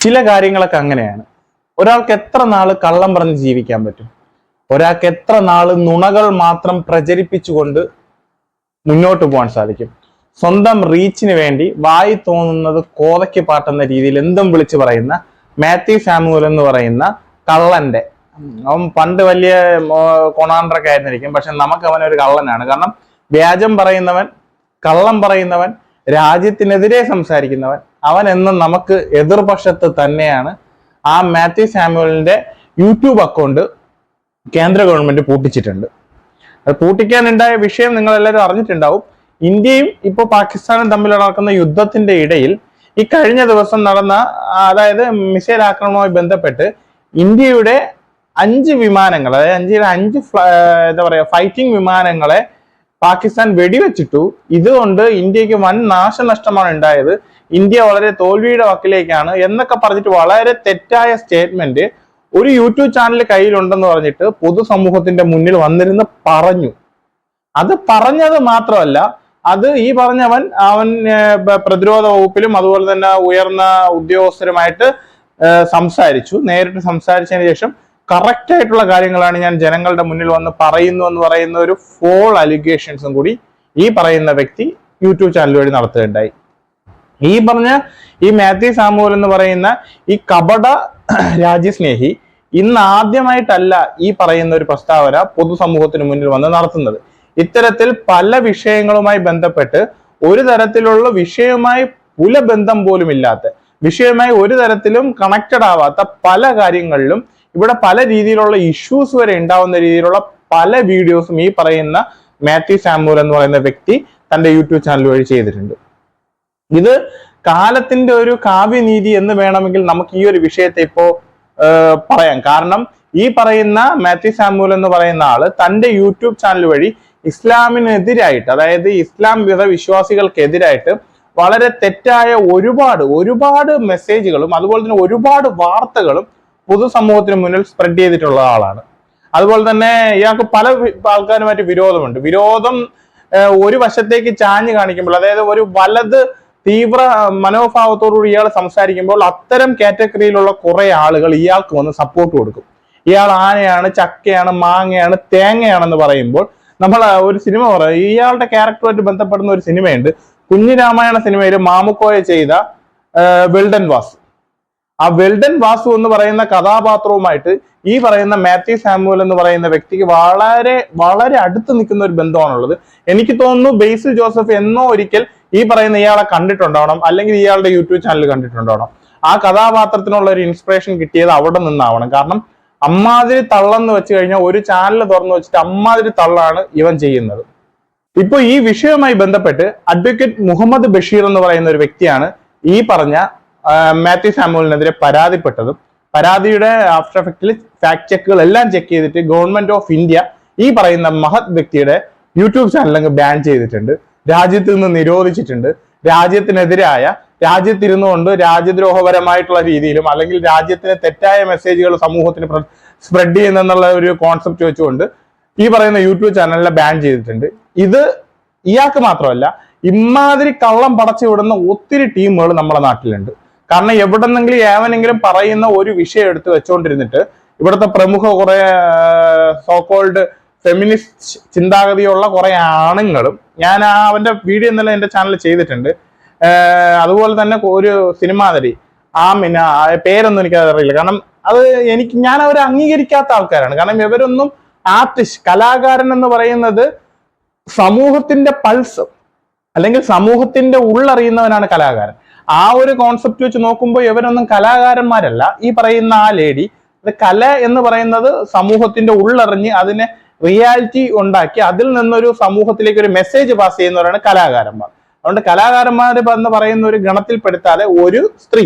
ചില കാര്യങ്ങളൊക്കെ അങ്ങനെയാണ്. ഒരാൾക്ക് എത്ര നാൾ കള്ളം പറഞ്ഞ് ജീവിക്കാൻ പറ്റും? ഒരാൾക്ക് എത്ര നാൾ നുണകൾ മാത്രം പ്രചരിപ്പിച്ചുകൊണ്ട് മുന്നോട്ട് പോകാൻ സാധിക്കും? സ്വന്തം റീച്ചിന് വേണ്ടി വായി തോന്നുന്നത് കോതയ്ക്ക് പാട്ടെന്ന രീതിയിൽ എന്തും വിളിച്ചു പറയുന്ന മാത്യു സാമുവൽ എന്ന് പറയുന്ന കള്ളന്റെ. അവൻ പണ്ട് വലിയ കൊണാണ്ടറൊക്കെ ആയിരുന്നിരിക്കും. പക്ഷെ നമുക്ക് അവനൊരു കള്ളനാണ്. കാരണം വ്യാജം പറയുന്നവൻ കള്ളം പറയുന്നവൻ രാജ്യത്തിനെതിരെ സംസാരിക്കുന്നവൻ. അവൻ എന്ന നമുക്ക് എതിർപക്ഷത്ത് തന്നെയാണ് ആ മാത്യു സാമുവലിന്റെ യൂട്യൂബ് അക്കൗണ്ട് കേന്ദ്ര ഗവൺമെന്റ് പൂട്ടിച്ചിട്ടുണ്ട്. അത് പൂട്ടിക്കാനുണ്ടായ വിഷയം നിങ്ങൾ എല്ലാവരും അറിഞ്ഞിട്ടുണ്ടാവും. ഇന്ത്യയും ഇപ്പോൾ പാകിസ്ഥാനും തമ്മിൽ നടക്കുന്ന യുദ്ധത്തിന്റെ ഇടയിൽ ഈ കഴിഞ്ഞ ദിവസം നടന്ന അതായത് മിസൈൽ ആക്രമണവുമായി ബന്ധപ്പെട്ട് ഇന്ത്യയുടെ അഞ്ച് വിമാനങ്ങൾ അതായത് അഞ്ചിലെ അഞ്ച് എന്താ പറയുക ഫൈറ്റിംഗ് വിമാനങ്ങളെ പാകിസ്ഥാൻ വെടിവെച്ചിട്ടു. ഇതുകൊണ്ട് ഇന്ത്യയ്ക്ക് വൻ നാശനഷ്ടമാണ് ഉണ്ടായത്. ഇന്ത്യ വളരെ തോൽവിയുടെ വക്കിലേക്കാണ് എന്നൊക്കെ പറഞ്ഞിട്ട് വളരെ തെറ്റായ സ്റ്റേറ്റ്മെന്റ് ഒരു യൂട്യൂബ് ചാനൽ കയ്യിലുണ്ടെന്ന് പറഞ്ഞിട്ട് പൊതുസമൂഹത്തിന്റെ മുന്നിൽ വന്നിരുന്ന് പറഞ്ഞു. അത് പറഞ്ഞത് മാത്രമല്ല അത് ഈ പറഞ്ഞവൻ അവൻ പ്രതിരോധ വകുപ്പിലും അതുപോലെ തന്നെ ഉയർന്ന ഉദ്യോഗസ്ഥരുമായിട്ട് സംസാരിച്ചു. നേരിട്ട് സംസാരിച്ചതിന് ശേഷം കറക്റ്റ് ആയിട്ടുള്ള കാര്യങ്ങളാണ് ഞാൻ ജനങ്ങളുടെ മുന്നിൽ വന്ന് പറയുന്നു എന്ന് പറയുന്ന ഒരു ഫോൾ അലിഗേഷൻസും കൂടി ഈ പറയുന്ന വ്യക്തി യൂട്യൂബ് ചാനൽ വഴി നടത്തുകയുണ്ടായി. ഈ പറഞ്ഞ ഈ മാത്യു സാമുവൽ എന്ന് പറയുന്ന ഈ കപട രാജ്യസ്നേഹി ഇന്ന് ആദ്യമായിട്ടല്ല ഈ പറയുന്ന ഒരു പ്രസ്താവന പൊതുസമൂഹത്തിന് മുന്നിൽ വന്ന് നടത്തുന്നത്. ഇത്തരത്തിൽ പല വിഷയങ്ങളുമായി ബന്ധപ്പെട്ട് ഒരു തരത്തിലുള്ള വിഷയവുമായി പുലബന്ധം പോലും ഇല്ലാത്ത വിഷയവുമായി ഒരു തരത്തിലും കണക്റ്റഡ് ആവാത്ത പല കാര്യങ്ങളിലും ഇവിടെ പല രീതിയിലുള്ള ഇഷ്യൂസ് വരെ ഉണ്ടാവുന്ന രീതിയിലുള്ള പല വീഡിയോസും ഈ പറയുന്ന മാത്യു സാമുവൽ എന്ന് പറയുന്ന വ്യക്തി തന്റെ യൂട്യൂബ് ചാനൽ വഴി ചെയ്തിട്ടുണ്ട്. ഇത് കാലത്തിന്റെ ഒരു കാവ്യനീതി എന്ന് വേണമെങ്കിൽ നമുക്ക് ഈ ഒരു വിഷയത്തെ ഇപ്പോ പറയാം. കാരണം ഈ പറയുന്ന മാത്യു സാമുവൽ എന്ന് പറയുന്ന ആൾ തന്റെ യൂട്യൂബ് ചാനൽ വഴി ഇസ്ലാമിനെതിരായിട്ട് അതായത് ഇസ്ലാം വിശ്വാസികൾക്കെതിരായിട്ട് വളരെ തെറ്റായ ഒരുപാട് ഒരുപാട് മെസ്സേജുകളും അതുപോലെ തന്നെ ഒരുപാട് വാർത്തകളും പൊതുസമൂഹത്തിന് മുന്നിൽ സ്പ്രെഡ് ചെയ്തിട്ടുള്ള ആളാണ്. അതുപോലെ തന്നെ ഇയാൾക്ക് പല ആൾക്കാരുമായിട്ട് വിരോധമുണ്ട്. വിരോധം ഒരു വശത്തേക്ക് ചാഞ്ഞ് കാണിക്കുമ്പോൾ അതായത് ഒരു വലത് തീവ്ര മനോഭാവത്തോടുകൂടി ഇയാൾ സംസാരിക്കുമ്പോൾ അത്തരം കാറ്റഗറിയിലുള്ള കുറെ ആളുകൾ ഇയാൾക്ക് വന്ന് സപ്പോർട്ട് കൊടുക്കും. ഇയാൾ ആനയാണ് ചക്കയാണ് മാങ്ങയാണ് തേങ്ങയാണെന്ന് പറയുമ്പോൾ നമ്മൾ ഒരു സിനിമ പറയാം. ഇയാളുടെ ക്യാരക്ടറുമായിട്ട് ബന്ധപ്പെടുന്ന ഒരു സിനിമയുണ്ട്. കുഞ്ഞിരാമായണ സിനിമയിൽ മാമുക്കോയ ചെയ്ത വെൽഡൻ വാസ്. ആ വെൽഡൻ വാസു എന്ന് പറയുന്ന കഥാപാത്രവുമായിട്ട് ഈ പറയുന്ന മാത്യു സാമുവൽ എന്ന് പറയുന്ന വ്യക്തിക്ക് വളരെ വളരെ അടുത്ത് നിൽക്കുന്ന ഒരു ബന്ധമാണുള്ളത്. എനിക്ക് തോന്നുന്നു ബേസിൽ ജോസഫ് എന്നോ ഒരിക്കൽ ഈ പറയുന്ന ഇയാളെ കണ്ടിട്ടുണ്ടാവണം അല്ലെങ്കിൽ ഇയാളുടെ യൂട്യൂബ് ചാനൽ കണ്ടിട്ടുണ്ടാവണം. ആ കഥാപാത്രത്തിനുള്ള ഒരു ഇൻസ്പിറേഷൻ കിട്ടിയത് അവിടെ നിന്നാവണം. കാരണം അമ്മാതിരി തള്ളെന്ന് വെച്ച് കഴിഞ്ഞാൽ ഒരു ചാനൽ തുറന്നു വെച്ചിട്ട് അമ്മാതിരി തള്ളാണ് ഇവൻ ചെയ്യുന്നത്. ഇപ്പൊ ഈ വിഷയവുമായി ബന്ധപ്പെട്ട് അഡ്വക്കേറ്റ് മുഹമ്മദ് ബഷീർ എന്ന് പറയുന്ന ഒരു വ്യക്തിയാണ് ഈ പറഞ്ഞ മാത്യു സാമുവലിനെതിരെ പരാതിപ്പെട്ടതും പരാതിയുടെ ആഫ്റ്റർ എഫക്റ്റിൽ ഫാക്ട് ചെക്കുകൾ എല്ലാം ചെക്ക് ചെയ്തിട്ട് ഗവൺമെന്റ് ഓഫ് ഇന്ത്യ ഈ പറയുന്ന മഹത് വ്യക്തിയുടെ യൂട്യൂബ് ചാനൽ അങ്ങ് ബാൻ ചെയ്തിട്ടുണ്ട്. രാജ്യത്തിൽ നിന്ന് നിരോധിച്ചിട്ടുണ്ട്. രാജ്യത്തിനെതിരായ രാജ്യത്തിരുന്നുകൊണ്ട് രാജ്യദ്രോഹപരമായിട്ടുള്ള രീതിയിലും അല്ലെങ്കിൽ രാജ്യത്തിന് തെറ്റായ മെസ്സേജുകൾ സമൂഹത്തിന് സ്പ്രെഡ് ചെയ്യുന്നെന്നുള്ള ഒരു കോൺസെപ്റ്റ് വെച്ചുകൊണ്ട് ഈ പറയുന്ന യൂട്യൂബ് ചാനലിനെ ബാൻ ചെയ്തിട്ടുണ്ട്. ഇത് ഇയാൾക്ക് മാത്രമല്ല ഇമാതിരി കള്ളം പടച്ചു വിടുന്ന ഒത്തിരി ടീമുകൾ നമ്മുടെ നാട്ടിലുണ്ട്. കാരണം എവിടെന്നെങ്കിലും ഏവനെങ്കിലും പറയുന്ന ഒരു വിഷയം എടുത്ത് വെച്ചുകൊണ്ടിരുന്നിട്ട് ഇവിടുത്തെ പ്രമുഖ കുറെ സോക്കോൾഡ് ഫെമിനിസ്റ്റ് ചിന്താഗതിയുള്ള കുറെ ആണുങ്ങളും ഞാൻ ആ അവന്റെ വീഡിയോ ഇന്നലെ എന്റെ ചാനൽ ചെയ്തിട്ടുണ്ട്. അതുപോലെ തന്നെ ഒരു സിനിമാ നടി ആമിന ആ പേരൊന്നും എനിക്ക് അറിയില്ല. കാരണം അത് എനിക്ക് ഞാൻ അവരെ അംഗീകരിക്കാത്ത ആൾക്കാരാണ്. കാരണം ഇവരൊന്നും ആർട്ടിസ്റ്റ് കലാകാരൻ എന്ന് പറയുന്നത് സമൂഹത്തിന്റെ പൾസ് അല്ലെങ്കിൽ സമൂഹത്തിന്റെ ഉള്ളറിയുന്നവനാണ് കലാകാരൻ. ആ ഒരു കോൺസെപ്റ്റ് വെച്ച് നോക്കുമ്പോൾ ഇവരൊന്നും കലാകാരന്മാരല്ല. ഈ പറയുന്ന ആ ലേഡി അത് കല എന്ന് പറയുന്നത് സമൂഹത്തിന്റെ ഉള്ളറിഞ്ഞ് അതിനെ റിയാലിറ്റി ഉണ്ടാക്കി അതിൽ നിന്നൊരു സമൂഹത്തിലേക്ക് ഒരു മെസ്സേജ് പാസ് ചെയ്യുന്നവരാണ് കലാകാരന്മാർ. അതുകൊണ്ട് കലാകാരന്മാർ എന്ന് പറയുന്ന ഒരു ഗണത്തിൽപ്പെടുത്താതെ ഒരു സ്ത്രീ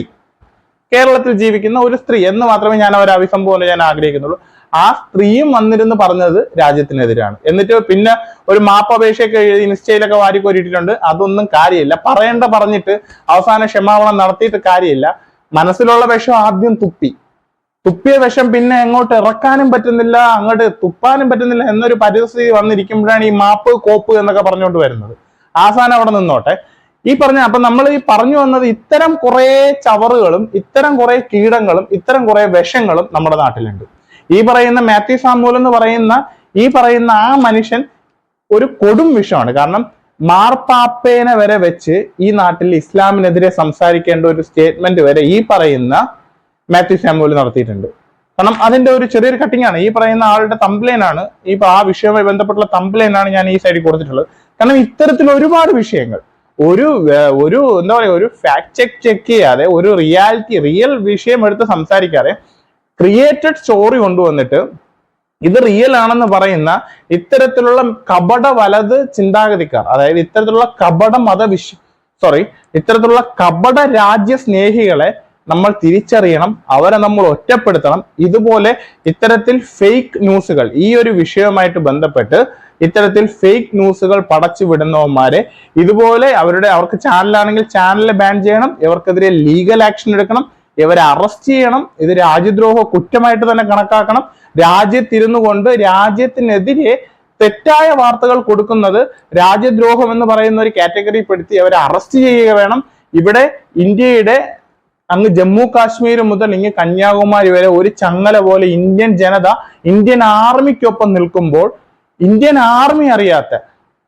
കേരളത്തിൽ ജീവിക്കുന്ന ഒരു സ്ത്രീ എന്ന് മാത്രമേ ഞാൻ അവരെ അഭിസംബോധന ചെയ്യാൻ ആഗ്രഹിക്കുന്നുള്ളൂ. ആ സ്ത്രീയും വന്നിരുന്ന് പറഞ്ഞത് രാജ്യത്തിനെതിരാണ്. എന്നിട്ട് പിന്നെ ഒരു മാപ്പപേക്ഷയൊക്കെ എഴുതി ഇൻസ്റ്റയിലൊക്കെ വാരിക്കോരിയിട്ടുണ്ട് അതൊന്നും കാര്യമില്ല. പറയേണ്ട പറഞ്ഞിട്ട് അവസാന ക്ഷമാപണം നടത്തിയിട്ട് കാര്യമില്ല. മനസ്സിലുള്ള വിഷം ആദ്യം തുപ്പി. തുപ്പിയ വിഷം പിന്നെ എങ്ങോട്ട് ഇറക്കാനും പറ്റുന്നില്ല അങ്ങോട്ട് തുപ്പാനും പറ്റുന്നില്ല എന്നൊരു പരിസ്ഥിതി വന്നിരിക്കുമ്പോഴാണ് ഈ മാപ്പ് കോപ്പ് എന്നൊക്കെ പറഞ്ഞുകൊണ്ട് വരുന്നത്. ആസാനം അവിടെ നിന്നോട്ടെ. ഈ പറഞ്ഞ അപ്പൊ നമ്മൾ ഈ പറഞ്ഞു വന്നത് ഇത്തരം കുറെ ചവറുകളും ഇത്തരം കുറെ കീടങ്ങളും ഇത്തരം കുറെ വിഷങ്ങളും നമ്മുടെ നാട്ടിലുണ്ട്. ഈ പറയുന്ന മാത്യു സാമൂൽ എന്ന് പറയുന്ന ഈ പറയുന്ന ആ മനുഷ്യൻ ഒരു കൊടും വിഷമാണ്. കാരണം മാർപ്പാപ്പേനെ വരെ വെച്ച് ഈ നാട്ടിൽ ഇസ്ലാമിനെതിരെ സംസാരിക്കേണ്ട ഒരു സ്റ്റേറ്റ്മെന്റ് വരെ ഈ പറയുന്ന മാത്യു സാമുവൽ നടത്തിയിട്ടുണ്ട്. കാരണം അതിന്റെ ഒരു ചെറിയൊരു കട്ടിംഗ് ആണ്. ഈ പറയുന്ന ആളുടെ തംപ്ലൈൻ ആണ്. ഈ ആ വിഷയവുമായി ബന്ധപ്പെട്ടുള്ള തമ്പ്ലൈൻ ആണ് ഞാൻ ഈ സൈഡിൽ കൊടുത്തിട്ടുള്ളത്. കാരണം ഇത്തരത്തിൽ ഒരുപാട് വിഷയങ്ങൾ. ഒരു ഒരു എന്താ പറയുക ഒരു ഫാക്ട് ചെക്ക് ചെക്ക് ചെയ്യാതെ ഒരു റിയാലിറ്റി റിയൽ വിഷയം എടുത്ത് സംസാരിക്കാതെ ക്രിയേറ്റഡ് സ്റ്റോറി കൊണ്ടുവന്നിട്ട് ഇത് റിയൽ ആണെന്ന് പറയുന്ന ഇത്തരത്തിലുള്ള കപട വലത് ചിന്താഗതിക്കാർ അതായത് ഇത്തരത്തിലുള്ള കപട മതവിശ്വ സോറി ഇത്തരത്തിലുള്ള കപട രാജ്യ സ്നേഹികളെ നമ്മൾ തിരിച്ചറിയണം അവരെ നമ്മൾ ഒറ്റപ്പെടുത്തണം. ഇതുപോലെ ഇത്തരത്തിൽ ഫേക്ക് ന്യൂസുകൾ ഈ ഒരു വിഷയവുമായിട്ട് ബന്ധപ്പെട്ട് ഇത്തരത്തിൽ ഫേക്ക് ന്യൂസുകൾ പടച്ചു വിടുന്നവന്മാരെ ഇതുപോലെ അവരുടെ അവർക്ക് ചാനലാണെങ്കിൽ ചാനൽ ബാൻ ചെയ്യണം ഇവർക്കെതിരെ ലീഗൽ ആക്ഷൻ എടുക്കണം ഇവരെ അറസ്റ്റ് ചെയ്യണം. ഇത് രാജ്യദ്രോഹ കുറ്റമായിട്ട് തന്നെ കണക്കാക്കണം. രാജ്യത്തിരുന്നു കൊണ്ട് രാജ്യത്തിനെതിരെ തെറ്റായ വാർത്തകൾ കൊടുക്കുന്നത് രാജ്യദ്രോഹം എന്ന് പറയുന്ന ഒരു കാറ്റഗറി പെടുത്തി അവരെ അറസ്റ്റ് ചെയ്യുക വേണം. ഇവിടെ ഇന്ത്യയുടെ അങ്ങ് ജമ്മു കാശ്മീർ മുതൽ ഇങ്ങ് കന്യാകുമാരി വരെ ഒരു ചങ്ങല പോലെ ഇന്ത്യൻ ജനത ഇന്ത്യൻ ആർമിക്കൊപ്പം നിൽക്കുമ്പോൾ ഇന്ത്യൻ ആർമി അറിയാത്ത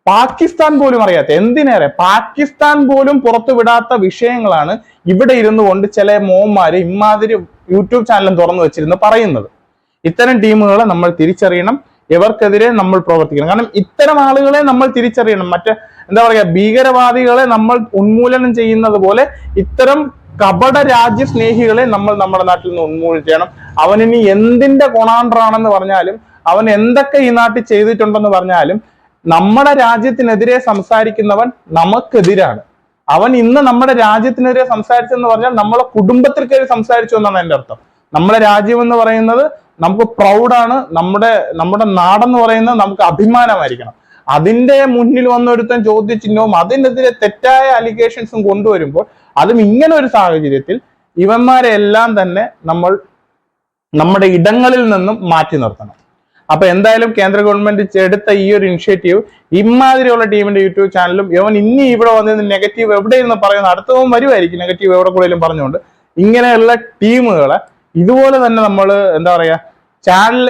പാകിസ്ഥാൻ പോലും അറിയാത്ത എന്തിനേറെ? പാകിസ്ഥാൻ പോലും പുറത്തു വിടാത്ത വിഷയങ്ങളാണ് ഇവിടെ ഇരുന്നു കൊണ്ട് ചില മോന്മാര് ഇമാതിരി യൂട്യൂബ് ചാനലും തുറന്നു വെച്ചിരുന്ന് പറയുന്നത്. ഇത്തരം ടീമുകളെ നമ്മൾ തിരിച്ചറിയണം. ഇവർക്കെതിരെ നമ്മൾ പ്രവർത്തിക്കണം. കാരണം ഇത്തരം ആളുകളെ നമ്മൾ തിരിച്ചറിയണം. മറ്റേ എന്താ പറയുക ഭീകരവാദികളെ നമ്മൾ ഉന്മൂലനം ചെയ്യുന്നത് പോലെ ഇത്തരം കപട രാജ്യ സ്നേഹികളെ നമ്മൾ നമ്മുടെ നാട്ടിൽ നിന്ന് ഉന്മൂലിക്കണം അവനിനി എന്തിന്റെ കൊണാണ്ടറാണെന്ന് പറഞ്ഞാലും അവൻ എന്തൊക്കെ ഈ നാട്ടിൽ ചെയ്തിട്ടുണ്ടെന്ന് പറഞ്ഞാലും നമ്മുടെ രാജ്യത്തിനെതിരെ സംസാരിക്കുന്നവൻ നമുക്കെതിരാണ്. അവൻ ഇന്ന് നമ്മുടെ രാജ്യത്തിനെതിരെ സംസാരിച്ചെന്ന് പറഞ്ഞാൽ നമ്മളെ കുടുംബത്തിൽ കയറി സംസാരിച്ചു എന്നാണ് എന്റെ അർത്ഥം. നമ്മുടെ രാജ്യം എന്ന് പറയുന്നത് നമുക്ക് പ്രൗഡാണ് നമ്മുടെ നമ്മുടെ നാടെന്ന് പറയുന്നത് നമുക്ക് അഭിമാനമായിരിക്കണം. അതിന്റെ മുന്നിൽ വന്നൊരുത്തൻ ചോദ്യചിഹ്നവും അതിനെതിരെ തെറ്റായ അലിഗേഷൻസും കൊണ്ടുവരുമ്പോൾ അതും ഇങ്ങനെ ഒരു സാഹചര്യത്തിൽ ഇവന്മാരെ എല്ലാം തന്നെ നമ്മൾ നമ്മുടെ ഇടങ്ങളിൽ നിന്നും മാറ്റി നിർത്തണം. അപ്പൊ എന്തായാലും കേന്ദ്ര ഗവൺമെന്റ് എടുത്ത ഈ ഒരു ഇനിഷ്യേറ്റീവ് ഇമാതിരിയുള്ള ടീമിന്റെ യൂട്യൂബ് ചാനലും ഇവൻ ഇനി ഇവിടെ വന്നിരുന്ന് നെഗറ്റീവ് എവിടെ ഇരുന്ന് പറയുന്ന അടുത്തവും വരുമായിരിക്കും നെഗറ്റീവ് എവിടെ കൂടെയും പറഞ്ഞുകൊണ്ട്. ഇങ്ങനെയുള്ള ടീമുകളെ ഇതുപോലെ തന്നെ നമ്മൾ എന്താ പറയാ ചാനൽ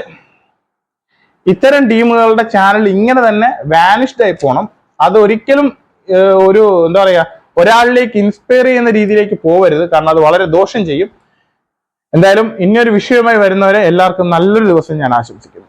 ഇത്തരം ടീമുകളുടെ ചാനൽ ഇങ്ങനെ തന്നെ വാനിഷ്ഡ് ആയി പോണം. അത് ഒരിക്കലും ഒരു എന്താ പറയാ ഒരാളിലേക്ക് ഇൻസ്പയർ ചെയ്യുന്ന രീതിയിലേക്ക് പോവരുത്. കാരണം അത് വളരെ ദോഷം ചെയ്യും. എന്തായാലും ഇനിയൊരു വിഷയവുമായി വരുന്നവരെ എല്ലാവർക്കും നല്ലൊരു ദിവസം ഞാൻ ആശംസിക്കുന്നു.